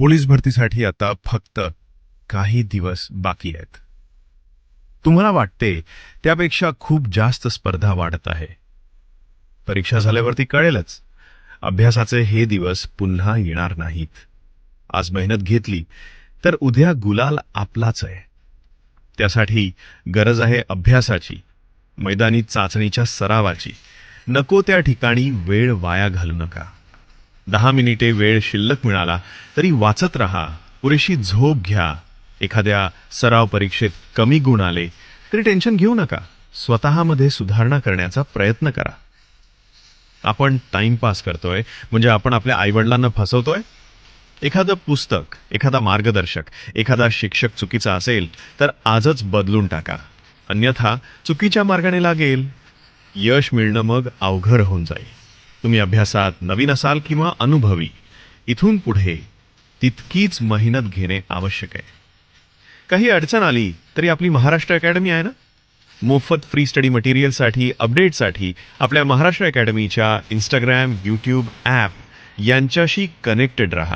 Police भरतीसाठी आता फक्त काही दिवस बाकी आहेत. तुम्हाला वाटते त्यापेक्षा खूप जास्त स्पर्धा वाढत आहे. परीक्षा झाल्यावरती कळेलच. अभ्यासाचे हे दिवस पुन्हा येणार नाहीत. आज मेहनत घेतली तर उद्या गुलाल आपलाच आहे. त्यासाठी गरज आहे अभ्यासाची मैदानी चाचणीच्या सरावाची. नको त्या ठिकाणी वेळ वाया घालू नका. दहा मिनिटे वेळ शिल्लक मिळाला तरी वाचत राहा पुरेशी झोप घ्या. एखाद्या सराव परीक्षेत कमी गुण आले तरी टेन्शन घेऊ नका. स्वतःमध्ये सुधारणा करण्याचा प्रयत्न करा. आपण टाइमपास करतोय म्हणजे आपण आपल्या आईवडिलांना फसवतोय? एखादं पुस्तक एखादा मार्गदर्शक एखादा शिक्षक चुकीचा असेल तर आजच बदलून टाका. अन्यथा चुकीच्या मार्गाने लागेल. यश मिळणं मग अवघड होऊन जाईल. तुम्ही अभ्यासात नवीन असाल किंवा अनुभवी इथून पुढे तितकीच मेहनत घेणे आवश्यक आहे. काही अडचण आली तरी आपली महाराष्ट्र अकॅडमी आहे ना? मोफत फ्री स्टडी मटेरियलसाठी अपडेटसाठी आपल्या महाराष्ट्र अकॅडमीच्या इंस्टाग्रॅम यूट्यूब ॲप यांच्याशी कनेक्टेड राहा.